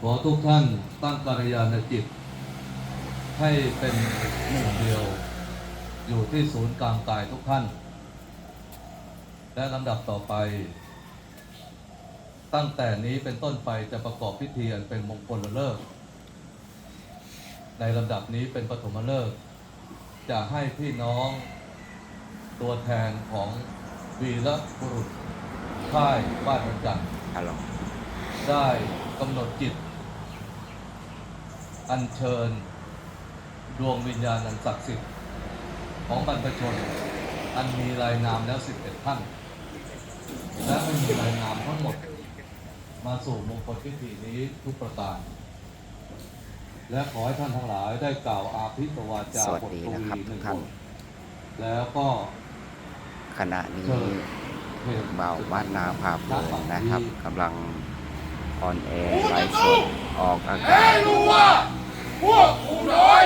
ขอทุกท่านตั้งกัลยาณจิต ให้เป็นหมู่เดียว อยู่ที่ศูนย์กลางกายทุกท่าน และลำดับต่อไป ตั้งแต่นี้เป็นต้นไปจะประกอบพิธีอันเป็นมงคลเลิกษ์ในลำดับนี้เป็นปฐมฤกษ์จะให้พี่น้องตัวแทนของวีรบุรุษค่ายบ้านวันจันทร์ฮัลโหลได้กำหนดจิต อัญเชิญ ดวงวิญญาณอันศักดิ์สิทธิ์ของบรรพชน อันมีรายนามแล้วสิบเอ็ดท่าน และไม่มีรายนามทั้งหมด มาสู่มงคลพิธีนี้ทุกประการและขอให้ท่านทั้งหลายได้กล่าวอาภิสวาจาสวัสบทดีกนะวีครับหทุนึ่กงท่าบนทแล้วก็ขณะนี้เชิญเพลงเบาบ้านนาพาเพลินนะครับกำลังออนแอร์ไลฟ์สด ออกอากาศให้รู้ว่าพวกผู้น้อย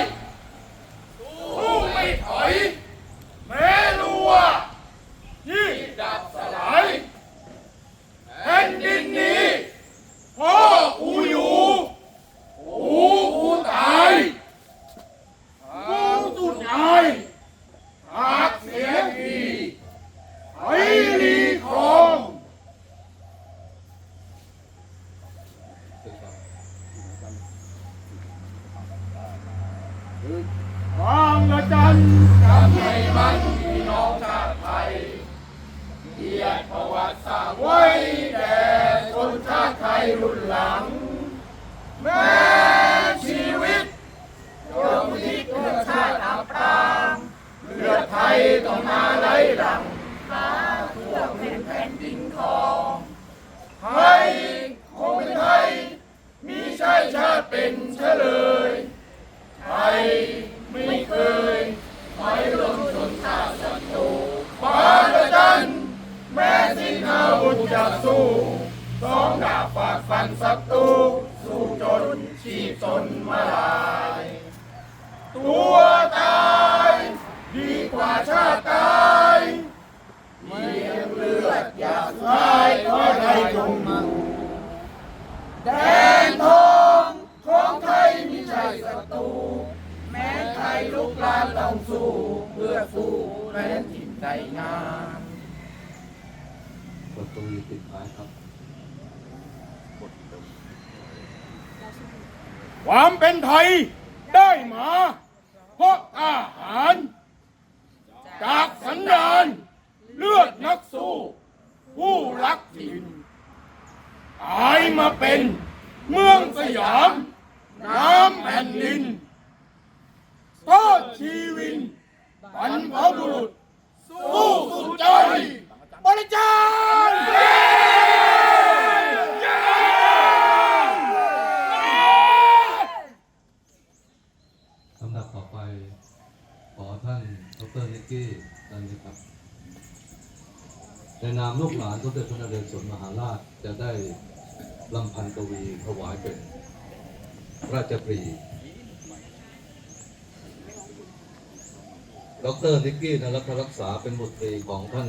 สู้ไม่ถอย แม้รู้ว่ายิ่งดับสลายแผ่นดินนี้พ่อกูอยู่กูกูตายกูสุดท้ายหากเสียทีไอ้ลีของ บางละจันทำให้มันพี่น้องชาติไทยเกียรติประวัติศาสตร์ไว้แด่ชนชาติไทยรุ่นหลัง แม้ชีวิตจงทิศเพื่อชาติอับปรางเไทยต้องมาไหลหลังมาเพื่อเป็นแผ่นดินทองไทยคงเป็นไทยมีชาติชาติเป็นเฉลยไทยไม่เคยถอยลงชนชาติศัตรูปาดดันแม้สิ้นอาวุธจะสู้สองดาบฝาดฟันศัตรูสู้จนชีพจนมาลาย ตัว แม้ไทยลุกลานต้องสู้ เพื่อสู้แผ่นดินใจงามบทกวีปิดท้ายครับ ความเป็นไทยได้มาเพราะอาหาร จากสันดานเลือดนักสู้ ผู้รักถิ่นตายมาเป็นเมืองสยาม น้ำแผ่นดินทอดชีวินบรรพบุรุษ สู้สุดใจ บริจาค ลำดับต่อไป ขอท่านดรนิกกี้ดันนะครับ ในนามลูกหลานส มเด็จพระนเรศวรมหาราชจะได้ลำพันกวีถวายเป็นราชปรีดรนิกกี้นรัตรักษาเป็นบุตรีของท่าน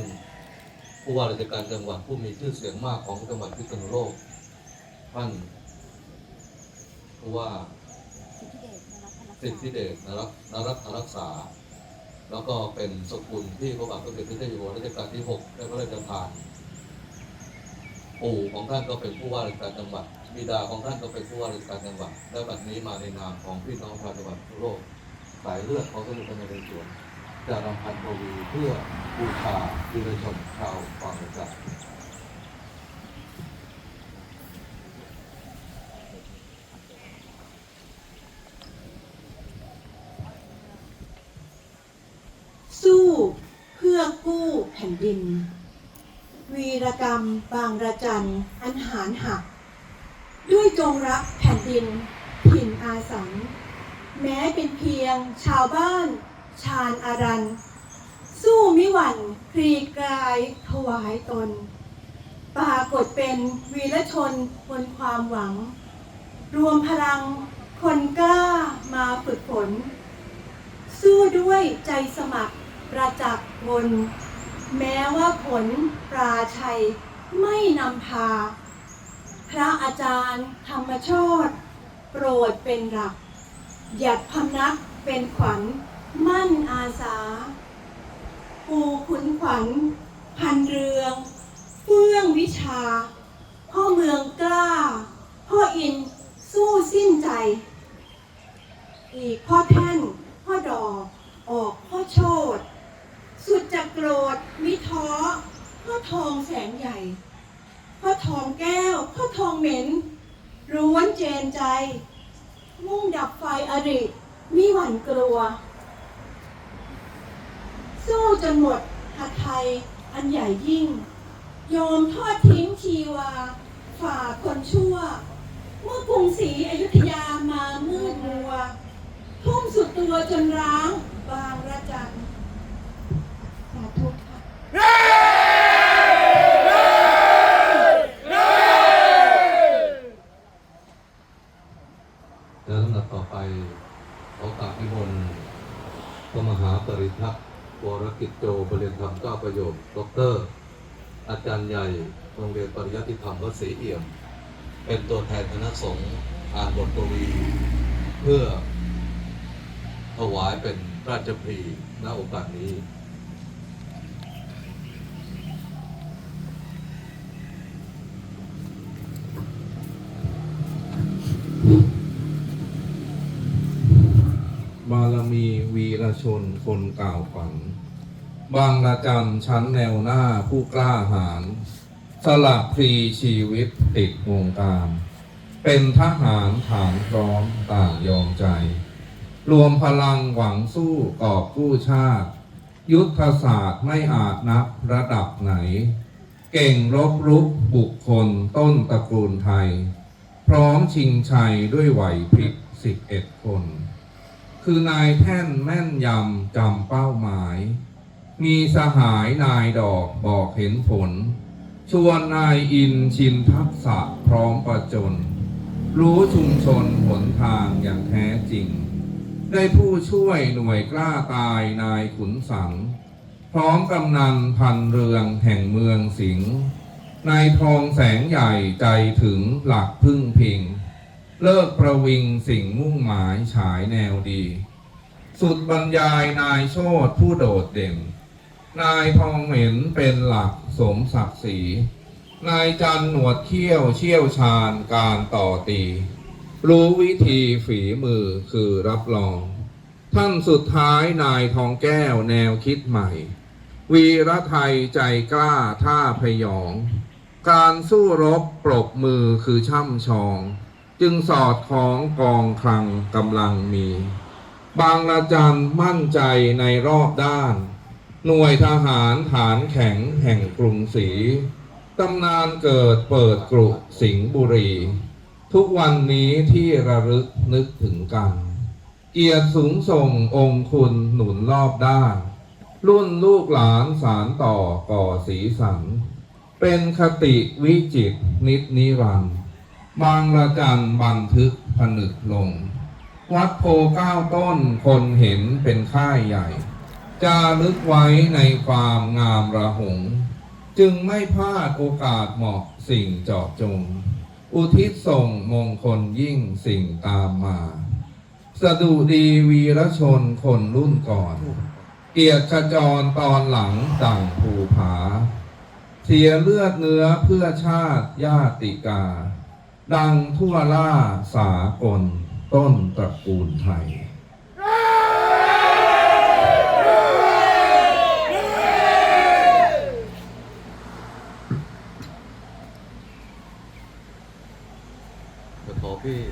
ผู้ว่าราชการจังหวัดผู้มีชื่อเสียงมากของจังหวัดพิษณุโลก ท่านผู้ว่าสิทธิเดชนรักนรักรักษา แล้วก็เป็นสกุลที่พระบาทสมเด็จพระเจ้าอยู่หัวรัชกาลที่หกได้พระราชทาน ปู่ของท่านก็เป็นผู้ว่าราชการจังหวัดบิดาของท่านก็เป็นผู้ว่าราชการจังหวัดและบัดนี้มาในนามของพี่น้องชาวจังหวัดทั่วโลกสายเลือดของสมเด็จพระนเรศวรจะรำพันกวีเพื่อบูชาวีรชนชาวบางระจันสู้เพื่อกู้แผ่นดิน วีรกรรมบางระจันอันหารหัก ด้วยจงรักแผ่นดินถิ่นอาสัง แม้เป็นเพียงชาวบ้าน ชาญอารัน สู้มิหวั่นคลีกลายถวายตนปรากฏเป็นวีรชนบนความหวัง รวมพลังคนกล้ามาฝึกฝน สู้ด้วยใจสมัครประจักษ์บน แม้ว่าผลปราชัยไม่นำพา พระอาจารย์ธรรมโชตโปรดเป็นหลัก หยัดพำนักเป็นขวัญมั่นอาสา ปูขุนขวัญ พันเรืองเฟื่องวิชา พ่อเมืองกล้า พ่ออินสู้สิ้นใจ อีกพ่อแท่นพ่อดอกออกพ่อโชด สุดจะโกรธมิท้อพ่อทองแสงใหญ่พ่อทองแก้วพ่อทองเหม็นร้วนเจนใจ มุ่งดับไฟอริมิหวั่นกลัว สู้จนหมดหัไทยอันใหญ่ยิ่ง ยอมทอดทิ้งชีวา ฝ่าคนชั่ว เมื่อกรุงศรีอยุธยามามืดมัว ทุ่มสุดตัวจนร้างบางระจันสาธุค่ะ และลำดับต่อไปขอกราบนิมนต์ พระมหาปริทักษ์วรกิจโจบริเรียนธรรมเก้าประโยชน์ดร อาจารย์ใหญ่โรงเรียนปริยัติธรรมวัดศรีเอี่ยม เป็นตัวแทนคณะสงฆ์อ่านบทกวีเพื่อถวายเป็นราชพีณโอกาสนี้ บารมีวี รชนคนกล่าวฝัน บางระจันชั้นแนวหน้าผู้กล้าหาญสละพลีชีวิตติดวงการ เป็นทหารฐานพร้อมต่างยอมใจ รวมพลังหวังสู้กอบกู้ชาติ ยุทธศาสตร์ไม่อาจนับระดับไหน เก่งรบรุกบุคคลต้นตระกูลไทย พร้อมชิงชัยด้วยไหวพริบสิบเอ็ดคน คือนายแท่นแม่นยำจำเป้าหมาย มีสหายนายดอกบอกเห็นผล ชวนนายอินชินทักษะพร้อมประจน รู้ชุมชนหนทางอย่างแท้จริง ได้ผู้ช่วยหน่วยกล้าตายนายขุนสัง พร้อมกำนันพันเรืองแห่งเมืองสิงห์นายทองแสงใหญ่ใจถึงหลักพึ่งพิง เลิกประวิงสิ่งมุ่งหมายฉายแนวดี สุดบรรยายนายโชดผู้โดดเด่น นายทองเหม็นเป็นหลักสมศักดิ์ศรี นายจันหนวดเขี้ยวเชี่ยวชาญการต่อตี รู้วิธีฝีมือคือรับรอง ท่านสุดท้ายนายทองแก้วแนวคิดใหม่ วีรไทยใจกล้าท่าพยอง การสู้รบปรบมือคือช่ำชอง จึงสอดคล้องกองคลังกำลังมี บางละจันมั่นใจในรอบด้าน หน่วยทหารฐานแข็งแห่งกรุงศรีตำนานเกิดเปิดกรุสิงห์บุรี ทุกวันนี้ที่ระลึกนึกถึงกัน เกียรติสูงส่งองค์คุณหนุนรอบด้าน รุ่นลูกหลานสารต่อก่อสีสัน เป็นคติวิจิตนิดนิรันดร์ บางระจันบันทึกผนึกลง วัดโพเก้าต้นคนเห็นเป็นค่ายใหญ่จารึกไว้ในความงามระหง จึงไม่พลาดโอกาสเหมาะสิ่งเจาะจง อุทิศส่งมงคลยิ่งสิ่งตามมา สดุดีวีรชนคนรุ่นก่อน เกียรติขจรตอนหลังดั่งภูผา เสียเลือดเนื้อเพื่อชาติญาติกา ดังทั่วล่าสากลต้นตระกูลไทย